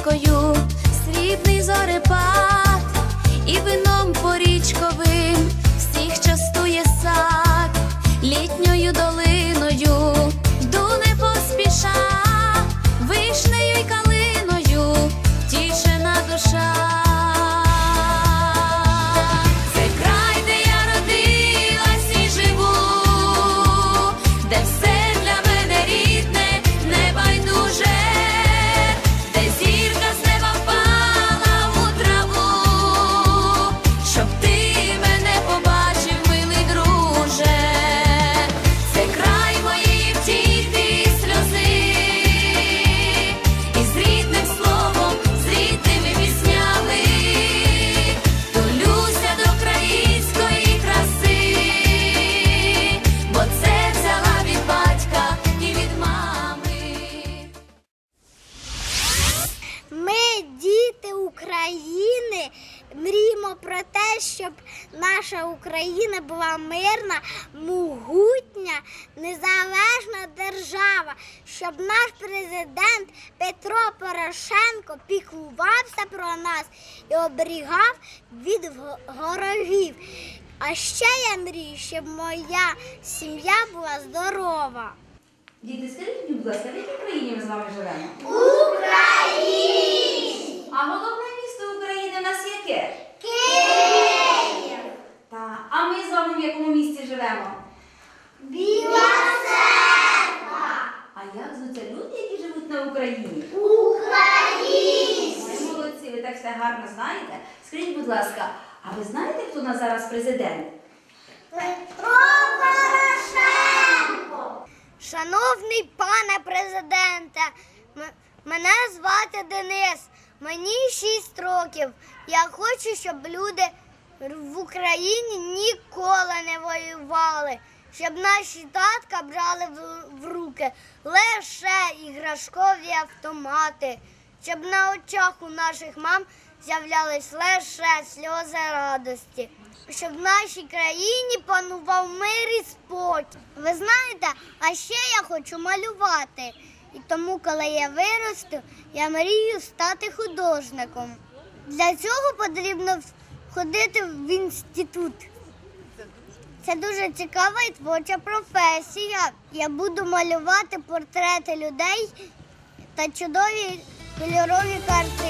річкою, срібний зорепад і вином по порічковий. мріємо про те, щоб наша Україна була мирна, могутня, незалежна держава, щоб наш президент Петро Порошенко піклувався про нас і оберігав від ворогів. А ще я мрію, щоб моя сім'я була здорова. Діти, скажіть, будь ласка, в якій країні ми з вами живемо? Україні! Живемо? Біла церква! А як звуться люди, які живуть на Україні? Україна! Ви молодці, ви так все гарно знаєте. Скажіть, будь ласка, а ви знаєте, хто у нас зараз президент? Петро Порошенко! Шановний пане президенте, мене звати Денис. Мені 6 років. Я хочу, щоб люди в Україні ніколи не воювали, щоб наші татка брали в, руки лише іграшкові автомати, щоб на очах у наших мам з'являлись лише сльози радості, щоб в нашій країні панував мир і спокій. Ви знаєте, а ще я хочу малювати. І тому, коли я виросту, я мрію стати художником. Для цього потрібно ходити в інститут. Це дуже цікава і творча професія. Я буду малювати портрети людей та чудові кольорові картини.